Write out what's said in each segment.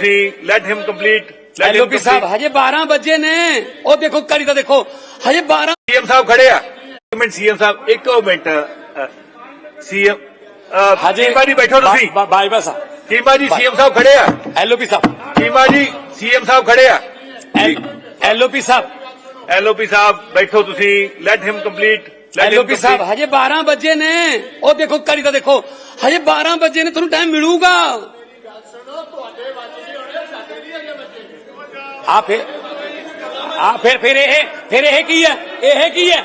ਤੁਸੀਂ let him complete let LOP ਸਾਹਿਬ ਹਜੇ 12 ਵਜੇ ਨੇ ਉਹ ਦੇਖੋ ਕਰੀ ਤਾਂ ਦੇਖੋ ਹਜੇ 12 ਸੀਐਮ ਸਾਹਿਬ ਖੜੇ ਆ ਇੱਕ ਮਿੰਟ ਸੀਐਮ ਸਾਹਿਬ ਇੱਕ ਮਿੰਟ ਸੀਐਮ ਹਜੇ ਚੀਮਾ ਜੀ ਬੈਠੋ ਤੁਸੀਂ ਬਾਈ ਬਸ ਚੀਮਾ ਜੀ ਸੀਐਮ ਸਾਹਿਬ ਖੜੇ ਆ ਐਲਓਪੀ ਸਾਹਿਬ ਚੀਮਾ ਜੀ ਸੀਐਮ ਸਾਹਿਬ ਖੜੇ ਆ ਐਲਓਪੀ ਸਾਹਿਬ ਐਲਓਪੀ ਸਾਹਿਬ ਬੈਠੋ ਤੁਸੀਂ let him complete LOP sahib ਹਜੇ 12 ਵਜੇ ਨੇ ਉਹ ਦੇਖੋ ਕਰੀ ਤਾਂ ਦੇਖੋ ਹਜੇ 12 ਵਜੇ ਨੇ ਤੁਹਾਨੂੰ ਟਾਈਮ ਮਿਲੂਗਾ ਆ ਫਿਰ ਆ ਫਿਰ ਫਿਰ ਇਹ ਫਿਰ ਇਹ ਕੀ ਹੈ? ਇਹ ਕੀ ਹੈ?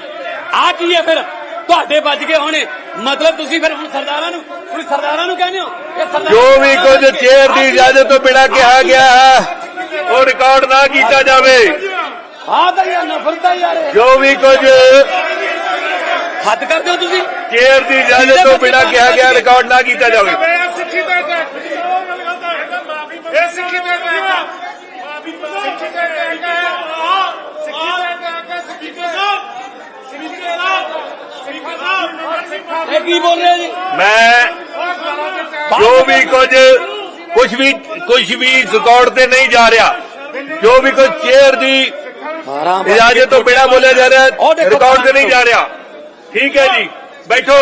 ਆ ਕੀ ਹੈ ਫਿਰ? ਤੁਹਾਡੇ ਵੱਜ ਗਏ ਹੋਣੇ। ਮਤਲਬ ਤੁਸੀਂ ਫਿਰ ਹੁਣ ਸਰਦਾਰਾਂ ਨੂੰ ਹੁਣ ਸਰਦਾਰਾਂ ਨੂੰ ਕਹਿੰਦੇ ਹੋ ਇਹ ਸਰਦਾਰ ਜੋ ਵੀ ਕੁਝ ਚੇਅਰ ਦੀ ਇਜਾਜ਼ਤ ਤੋਂ ਬਿਨਾਂ ਕਿਹਾ ਗਿਆ ਹੈ ਉਹ ਰਿਕਾਰਡ ਨਾ ਕੀਤਾ ਜਾਵੇ। ਹਾਂ ਤਾਂ ਯਾਰ ਨਫ਼ਰਤ ਹੈ ਯਾਰ ਇਹ। ਜੋ ਵੀ ਕੁਝ ਹੱਦ ਕਰਦੇ ਹੋ ਤੁਸੀਂ? ਚੇਅਰ ਦੀ ਇਜਾਜ਼ਤ ਤੋਂ ਬਿਨਾਂ ਕਿਹਾ ਗਿਆ ਰਿਕਾਰਡ ਨਾ ਕੀਤਾ ਜਾਵੇ ਸਿੱਖੀ ਦਾ ਅਟੈਕ ਇਹ ਸਿੱਖੀ ਦਾ ਅਟੈਕ ਹੈ ਸਿੱਖੀ ਦਾ ਅਟੈਕ ਹੈ ਸਿੱਖੀ ਦਾ ਅਟੈਕ ਹੈ ਸਪੀਕਰ ਸਾਹਿਬ ਸਪੀਕਰ ਸਾਹਿਬ ਸਪੀਕਰ ਸਾਹਿਬ ਇਹ ਕੀ ਬੋਲ ਰਹੇ ਜੀ ਮੈਂ ਜੋ ਵੀ ਕੁਝ ਕੁਝ ਵੀ ਕੁਝ ਵੀ ਰਿਕਾਰਡ ਤੇ ਨਹੀਂ ਜਾ ਰਿਹਾ ਜੋ ਵੀ ਕੁਝ ਚੇਅਰ ਦੀ 12 ਇਜਾਜ਼ਤ ਤੋਂ ਬਿਨਾਂ ਬੋਲਿਆ ਜਾ ਰਿਹਾ ਉਹ ਦੇਖੋ ਰਿਕਾਰਡ ਤੇ ਨਹੀਂ ਜਾ ਰਿਹਾ ਠੀਕ ਹੈ ਜੀ ਬੈਠੋ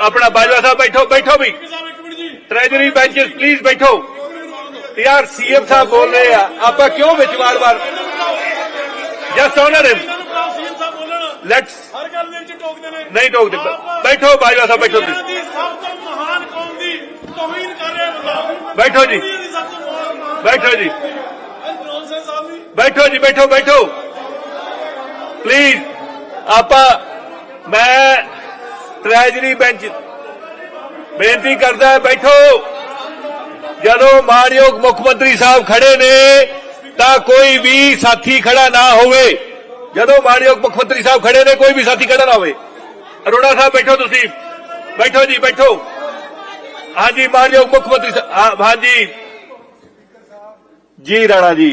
ਆਪਣਾ ਬਾਜਵਾ ਸਾਹਿਬ ਬੈਠੋ ਬੈਠੋ ਵੀ ਟ੍ਰੈਜਰੀ ਬੈਂਚਸ ਪਲੀਜ਼ ਬੈਠੋ ਯਾਰ ਸੀਐਮ ਸਾਹਿਬ ਬੋਲ ਰਹੇ ਆ ਆਪਾਂ ਕਿਉਂ ਵਿੱਚ ਵਾਰ-ਵਾਰ ਜਸਟ ਆਨਰ ਹਿਮ ਲੈਟਸ ਹਰ ਗੱਲ ਦੇ ਵਿੱਚ ਬੈਠੋ ਬਾਜਵਾ ਸਾਹਿਬ ਬੈਠੋ ਤੁਸੀਂ ਦੀ ਸਭ ਤੋਂ ਮਹਾਨ ਕੌਮ ਦੀ ਤੋਹੀਨ ਕਰ ਰਿਹਾ ਬੰਦਾ ਬੈਠੋ ਜੀ। ਬੈਠੋ ਜੀ। ਬੈਠੋ ਜੀ ਬੈਠੋ ਬੈਠੋ। ਪਲੀਜ਼ ਆਪਾਂ ਮੈਂ ਟ੍ਰੈਜਰੀ ਬੈਂਚ ਬੇਨਤੀ ਕਰਦਾ ਬੈਠੋ। ਜਦੋਂ ਮਾਨਯੋਗ ਮੁੱਖ ਮੰਤਰੀ ਸਾਹਿਬ ਖੜੇ ਨੇ ਤਾਂ ਕੋਈ ਵੀ ਸਾਥੀ ਖੜਾ ਨਾ ਹੋਵੇ। ਜਦੋਂ ਮਾਨਯੋਗ ਮੁੱਖ ਮੰਤਰੀ ਸਾਹਿਬ ਖੜੇ ਨੇ ਕੋਈ ਵੀ ਸਾਥੀ ਖੜਾ ਨਾ ਹੋਵੇ। ਅਰੋੜਾ ਸਾਹਿਬ ਬੈਠੋ ਤੁਸੀਂ। ਬੈਠੋ ਜੀ ਬੈਠੋ। ਹਾਂਜੀ ਮਾਨਯੋਗ ਮੁੱਖ ਮੰਤਰੀ ਸਾਹਿਬ ਹਾਂਜੀ। ਜੀ ਰਾਣਾ ਜੀ।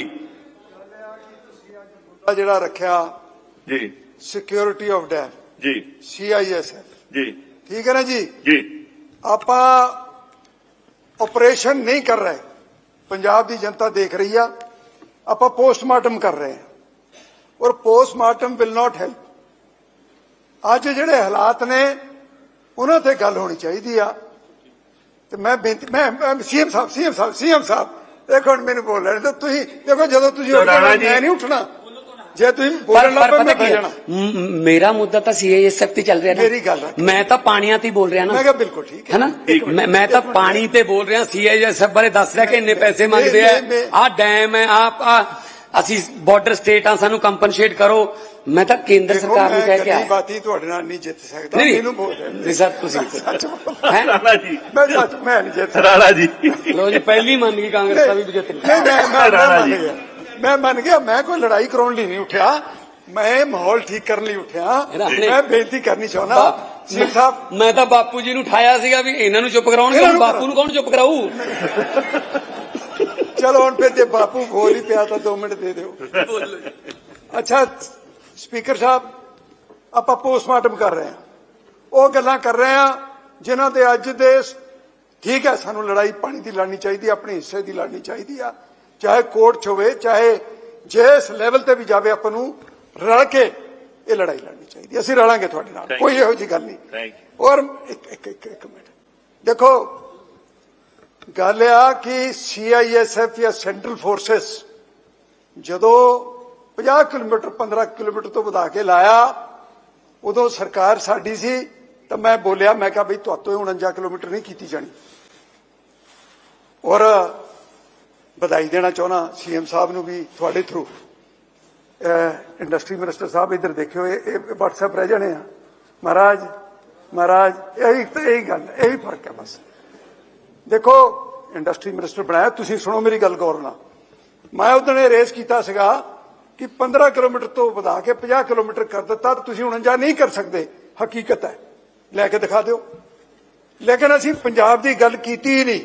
ਜਿਹੜਾ ਰੱਖਿਆ ਜੀ। ਸਿਕਿਉਰਿਟੀ ਆਫ ਡੈਮ ਜੀ। ਸੀਆਈਐਸਐਫ ਜੀ। ਠੀਕ ਹੈ ਨਾ ਜੀ? ਜੀ। ਆਪਾਂ ਆਪਰੇਸ਼ਨ ਨਹੀਂ ਕਰ ਰਹੇ। ਪੰਜਾਬ ਦੀ ਜਨਤਾ ਦੇਖ ਰਹੀ ਆ। ਆਪਾਂ ਪੋਸਟਮਾਰਟਮ ਕਰ ਰਹੇ ਹਾਂ ਔਰ ਪੋਸਟਮਾਰਟਮ ਵਿਲ ਨਾਟ ਹੈਲਪ ਅੱਜ ਜਿਹੜੇ ਹਾਲਾਤ ਨੇ ਉਹਨਾਂ ਤੇ ਗੱਲ ਹੋਣੀ ਚਾਹੀਦੀ ਆ। ਤੇ ਮੈਂ ਬੇਨਤੀ ਮੈਂ ਸੀਐਮ ਸਾਹਿਬ ਸੀਐਮ ਸਾਹਿਬ ਸੀਐਮ ਸਾਹਿਬ ਦੇਖੋ ਹੁਣ ਮੈਨੂੰ ਬੋਲ ਰਹੇ ਤਾਂ ਤੁਸੀਂ ਦੇਖੋ ਜਦੋਂ ਤੁਸੀਂ ਉੱਠ ਰਾਣਾ ਜਾਣਾ ਜੀ। ਮੈਂ ਨਹੀਂ ਉੱਠਣਾ। ਜੇ ਤੁਸੀਂ ਬੋਲਣ ਲੱਗ ਪਏ ਮੈਂ? ਜਾਣਾ। ਮੇਰਾ ਮੁੱਦਾ ਤਾਂ ਸੀਏਐਸਐਫ ਤੇ ਚੱਲ ਰਿਹਾ ਨਾ। ਮੇਰੀ ਗੱਲ। ਮੈਂ ਤਾਂ ਪਾਣੀਆਂ ਤੇ ਬੋਲ ਰਿਹਾ ਨਾ। ਮੈਂ ਕਿਹਾ ਬਿਲਕੁਲ ਠੀਕ ਹੈ। ਹੈਨਾ? ਮੈਂ ਮੈਂ ਤਾਂ ਪਾਣੀ ਤੇ ਬੋਲ ਰਿਹਾ। ਸੀਆਈਐਸਐਫ ਬਾਰੇ ਦੱਸ ਰਿਹਾ ਕਿ ਇੰਨੇ ਪੈਸੇ ਮੰਗਦੇ ਆ। ਆਹ ਡੈਮ ਹੈ ਆਹ ਅਸੀਂ ਬਾਰਡਰ ਸਟੇਟ ਆ ਸਾਨੂੰ ਕੰਪਨਸੇਟ ਕਰੋ। ਮੈਂ ਤਾਂ ਕੇਂਦਰ ਸਰਕਾਰ ਨੂੰ ਕਹਿ ਕੇ ਆਇਆ। ਬਾਤੀ ਤੁਹਾਡੇ ਨਾਲ ਨਹੀਂ ਜਿੱਤ ਸਕਦਾ ਨਹੀਂ ਮੈਨੂੰ ਬੋਲ ਰਹੇ ਨਹੀਂ ਸਰ ਤੁਸੀਂ ਸੱਚ ਬੋਲ ਹੈ? ਰਾਣਾ ਜੀ। ਮੈਂ ਸੱਚ ਮੈਂ ਨਹੀਂ ਜਿੱਤ ਰਾਣਾ ਜੀ। ਲੋ ਜੀ ਪਹਿਲੀ ਮੰਨ ਗਈ ਕਾਂਗਰਸ ਦਾ ਵੀ ਜਿੱਤ ਨਹੀਂ ਮੈਂ ਮੈਂ- ਮੈਂ ਰਾਣਾ ਮੰਨ ਜੀ। ਗਿਆ। ਮੈਂ ਮੰਨ ਗਿਆ ਮੈਂ ਕੋਈ ਲੜਾਈ ਕਰਾਉਣ ਲਈ ਨਹੀਂ ਉੱਠਿਆ। ਮੈਂ ਮਾਹੌਲ ਠੀਕ ਕਰਨ ਲਈ ਉੱਠਿਆ। ਮੈਂ ਬੇਨਤੀ ਕਰਨੀ ਚਾਹੁੰਦਾ ਸਿੰਘ ਸਾਹਿਬ ਮੈਂ ਤਾਂ ਬਾਪੂ ਜੀ ਨੂੰ ਠਾਇਆ ਸੀਗਾ ਵੀ ਇਹਨਾਂ ਨੂੰ ਚੁੱਪ ਕਰਾਉਣਗੇ ਬਾਪੂ ਨੂੰ ਕੌਣ ਚੁੱਪ ਕਰਾਊ? ਚਲੋ ਹੁਣ ਫਿਰ ਜੇ ਬਾਪੂ ਬੋਲ ਹੀ ਪਿਆ ਤਾਂ 2 ਮਿੰਟ ਦੇ ਦਿਓ। ਅੱਛਾ ਸਪੀਕਰ ਸਾਹਿਬ ਆਪਾਂ ਪੋਸਟਮਾਰਟਮ ਕਰ ਰਹੇ ਹਾਂ। ਉਹ ਗੱਲਾਂ ਕਰ ਰਹੇ ਹਾਂ ਜਿਨ੍ਹਾਂ ਦੇ ਅੱਜ ਦੇ ਠੀਕ ਹੈ ਸਾਨੂੰ ਲੜਾਈ ਪਾਣੀ ਦੀ ਲੜਨੀ ਚਾਹੀਦੀ ਆਪਣੇ ਹਿੱਸੇ ਦੀ ਲੜਨੀ ਚਾਹੀਦੀ ਆ। ਚਾਹੇ ਕੋਰਟ 'ਚ ਹੋਵੇ ਚਾਹੇ ਜਿਸ ਲੈਵਲ ਤੇ ਵੀ ਜਾਵੇ ਆਪਾਂ ਨੂੰ ਰਲ ਕੇ ਇਹ ਲੜਾਈ ਲੜਨੀ ਚਾਹੀਦੀ। ਅਸੀਂ ਰਲਾਂਗੇ ਤੁਹਾਡੇ ਨਾਲ ਕੋਈ ਇਹੋ ਜਿਹੀ ਗੱਲ ਨਹੀਂ। ਥੈਂਕ ਔਰ ਇੱਕ ਇੱਕ ਇੱਕ ਮਿੰਟ। ਦੇਖੋ ਗੱਲ ਆ ਕਿ ਸੀਆਈਐਸਐਫ ਜਾਂ ਸੈਂਟਰਲ ਫੋਰਸਸ ਜਦੋਂ 50 ਕਿਲੋਮੀਟਰ 15 ਕਿਲੋਮੀਟਰ ਤੋਂ ਵਧਾ ਕੇ ਲਾਇਆ, ਉਦੋਂ ਸਰਕਾਰ ਸਾਡੀ ਸੀ, ਤਾਂ ਮੈਂ ਬੋਲਿਆ, ਮੈਂ ਕਿਹਾ ਬਈ ਤੁਹਾਤੋਂ 49 ਕਿਲੋਮੀਟਰ ਨਹੀਂ ਕੀਤੀ ਜਾਣੀ। ਔਰ ਵਧਾਈ ਦੇਣਾ ਚਾਹੁੰਦਾ ਸੀਐਮ ਸਾਹਿਬ ਨੂੰ ਵੀ ਤੁਹਾਡੇ ਥਰੂ ਇੰਡਸਟਰੀ ਮਿਨਿਸਟਰ ਸਾਹਿਬ ਇੱਧਰ ਦੇਖਿਓ, ਇਹ ਇਹ WhatsApp ਰਹਿ ਜਾਣੇ ਆ। ਮਹਾਰਾਜ ਮਹਾਰਾਜ, ਇਹੀ ਤਾਂ ਇਹੀ ਗੱਲ, ਇਹੀ ਫ਼ਰਕ ਹੈ ਬਸ। ਦੇਖੋ ਇੰਡਸਟਰੀ ਮਿਨਿਸਟਰ ਬਣਾਇਆ, ਤੁਸੀਂ ਸੁਣੋ ਮੇਰੀ ਗੱਲ ਗੌਰ ਨਾਲ। ਮੈਂ ਉਦੋਂ ਇਹ ਰੇਸ ਕੀਤਾ ਸੀਗਾ ਕਿ 15 ਕਿਲੋਮੀਟਰ ਤੋਂ ਵਧਾ ਕੇ 50 ਕਿਲੋਮੀਟਰ ਕਰ ਦਿੱਤਾ ਤਾਂ ਤੁਸੀਂ 49 ਨਹੀਂ ਕਰ ਸਕਦੇ। ਹਕੀਕਤ ਹੈ। ਲੈ ਕੇ ਦਿਖਾ ਦਿਓ। ਲੇਕਿਨ ਅਸੀਂ ਪੰਜਾਬ ਦੀ ਗੱਲ ਕੀਤੀ ਹੀ ਨਹੀਂ।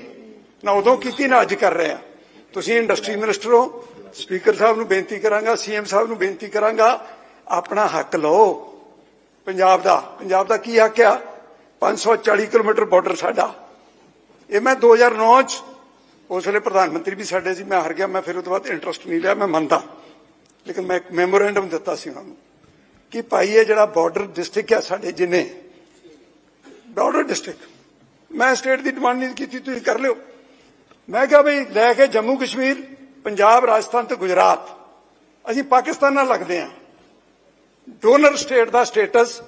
ਨਾ ਉਦੋਂ ਕੀਤੀ, ਨਾ ਅੱਜ ਕਰ ਰਹੇ ਹਾਂ। ਤੁਸੀਂ ਇੰਡਸਟਰੀ ਮਿਨਿਸਟਰ ਹੋ ਸਪੀਕਰ ਸਾਹਿਬ ਨੂੰ ਬੇਨਤੀ ਕਰਾਂਗਾ ਸੀਐਮ ਸਾਹਿਬ ਨੂੰ ਬੇਨਤੀ ਕਰਾਂਗਾ, ਆਪਣਾ ਹੱਕ ਲਓ। ਪੰਜਾਬ ਦਾ ਪੰਜਾਬ ਦਾ ਕੀ ਹੱਕ ਆ? 540 ਕਿਲੋਮੀਟਰ ਬਾਰਡਰ ਸਾਡਾ। ਇਹ ਮੈਂ 2009 ਚ ਉਸ ਵੇਲੇ ਪ੍ਰਧਾਨ ਮੰਤਰੀ ਵੀ ਸਾਡੇ ਸੀ, ਮੈਂ ਹਾਰ ਗਿਆ, ਮੈਂ ਫਿਰ ਉਹ ਤੋਂ ਬਾਅਦ ਇੰਟਰਸਟ ਨਹੀਂ ਲਿਆ, ਮੈਂ ਮੰਨਦਾ। ਲੇਕਿਨ ਮੈਂ ਇੱਕ ਮੈਮੋਰੈਂਡਮ ਦਿੱਤਾ ਸੀ ਉਹਨਾਂ ਨੂੰ ਕਿ ਭਾਈ, ਇਹ ਜਿਹੜਾ ਬਾਰਡਰ ਡਿਸਟ੍ਰਿਕਟ ਹੈ ਸਾਡੇ ਜਿੰਨੇ ਬਾਰਡਰ ਡਿਸਟ੍ਰਿਕਟ ਮੈਂ ਸਟੇਟ ਦੀ ਡਿਮਾਂਡ ਨਹੀਂ ਕੀਤੀ, ਤੁਸੀਂ ਕਰ ਲਿਓ। ਮੈਂ ਕਿਹਾ ਵੀ ਲੈ ਕੇ ਜੰਮੂ ਕਸ਼ਮੀਰ, ਪੰਜਾਬ, ਰਾਜਸਥਾਨ ਤੇ ਗੁਜਰਾਤ, ਅਸੀਂ ਪਾਕਿਸਤਾਨ ਨਾਲ ਲੱਗਦੇ ਹਾਂ। ਡੋਨਰ ਸਟੇਟ ਦਾ ਸਟੇਟਸ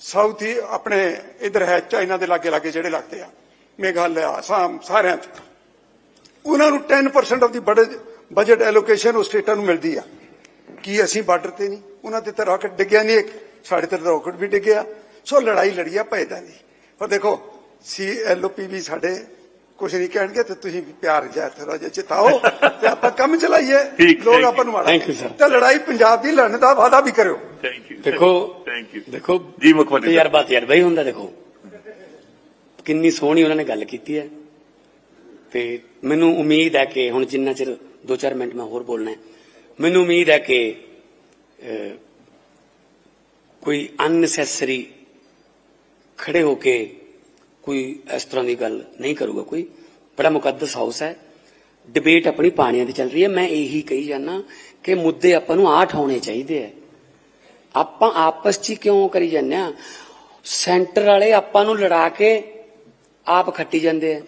ਸਾਊਥ ਹੀ ਆਪਣੇ, ਇਧਰ ਹੈ, ਚਾਈਨਾ ਦੇ ਲਾਗੇ ਲਾਗੇ ਜਿਹੜੇ ਲੱਗਦੇ ਆ। ਮੇਘਾਲਿਆ ਅਸਾਮ ਸਾਰਿਆਂ ਚ। ਉਹਨਾਂ ਨੂੰ 10% ਆਫ ਦੀ ਬਜਟ ਐਲੋਕੇਸ਼ਨ ਉਹ ਸਟੇਟਾਂ ਨੂੰ ਮਿਲਦੀ ਆ। ਕੀ ਅਸੀਂ ਬਾਰਡਰ ਤੇ ਨਹੀਂ? ਉਹਨਾਂ ਤੇ ਤਾਂ ਰਾਕਟ ਡਿੱਗਿਆ ਨਹੀਂ ਇੱਕ। ਸਾਡੇ ਤੇ ਰਾਕਟ ਵੀ ਡਿੱਗਿਆ। ਸੋ ਲੜਾਈ ਲੜੀ ਆ ਪੈਦਾ ਨਹੀਂ। ਪਰ ਦੇਖੋ ਸੀ ਐਲਓਪੀ ਵੀ ਸਾਡੇ ਕੁਝ ਨਹੀਂ ਕਹਿਣਗੇ ਤੇ ਤੁਸੀਂ ਵੀ ਪਿਆਰ ਜਾ ਥੋੜਾ ਜਿਹਾ ਚਿਤਾਓ ਤੇ ਆਪਾਂ ਕੰਮ ਚਲਾਈਏ। ਲੋਕ ਆਪਾਂ ਨੂੰ sir. ਤੇ ਲੜਾਈ ਪੰਜਾਬ ਦੀ ਲੜਨ ਦਾ ਵਾਅਦਾ ਵੀ ਕਰਿਓ। ਥੈਂਕ ਯੂ ਦੇਖੋ ਥੈਂਕ ਯੂ ਦੇਖੋ ਜੀ ਮੁੱਖ ਮੰਤਰੀ ਸਾਹਿਬ। ਤਜਰਬਾ ਤਜਰਬਾ ਹੀ ਹੁੰਦਾ ਦੇਖੋ। ਕਿੰਨੀ ਸੋਹਣੀ ਉਹਨਾਂ ਨੇ ਗੱਲ ਕੀਤੀ ਹੈ। ਤੇ ਮੈਨੂੰ ਉਮੀਦ ਹੈ ਕਿ ਹੁਣ ਜਿੰਨਾ ਚਿਰ 2-4 ਮਿੰਟ ਮੈਂ ਹੋਰ ਬੋਲਣਾ ਹੈ, ਮੈਨੂੰ ਉਮੀਦ ਹੈ ਕਿ ਕੋਈ ਅਨਨੈਸੈਸਰੀ ਖੜੇ ਹੋ ਕੇ ਕੋਈ ਇਸ ਤਰ੍ਹਾਂ ਦੀ ਗੱਲ ਨਹੀਂ ਕਰੂਗਾ ਕੋਈ। ਬੜਾ ਮੁਕੱਦਸ ਹਾਊਸ ਹੈ। ਡਿਬੇਟ ਆਪਣੀ ਪਾਣੀਆਂ ਦੀ ਚੱਲ ਰਹੀ ਹੈ। ਮੈਂ ਇਹੀ ਕਹੀ ਜਾਣਾ ਕਿ ਮੁੱਦੇ ਆਪਾਂ ਨੂੰ ਆਠ ਹੋਣੇ ਚਾਹੀਦੇ ਹੈ। ਆਪਾਂ ਆਪਸ 'ਚ ਹੀ ਕਿਉਂ ਕਰੀ ਜਾਂਦੇ ਆ ਸੈਂਟਰ ਵਾਲੇ ਆਪਾਂ ਨੂੰ ਲੜਾ ਕੇ ਆਪ ਖੱਟੀ ਜਾਂਦੇ ਆ।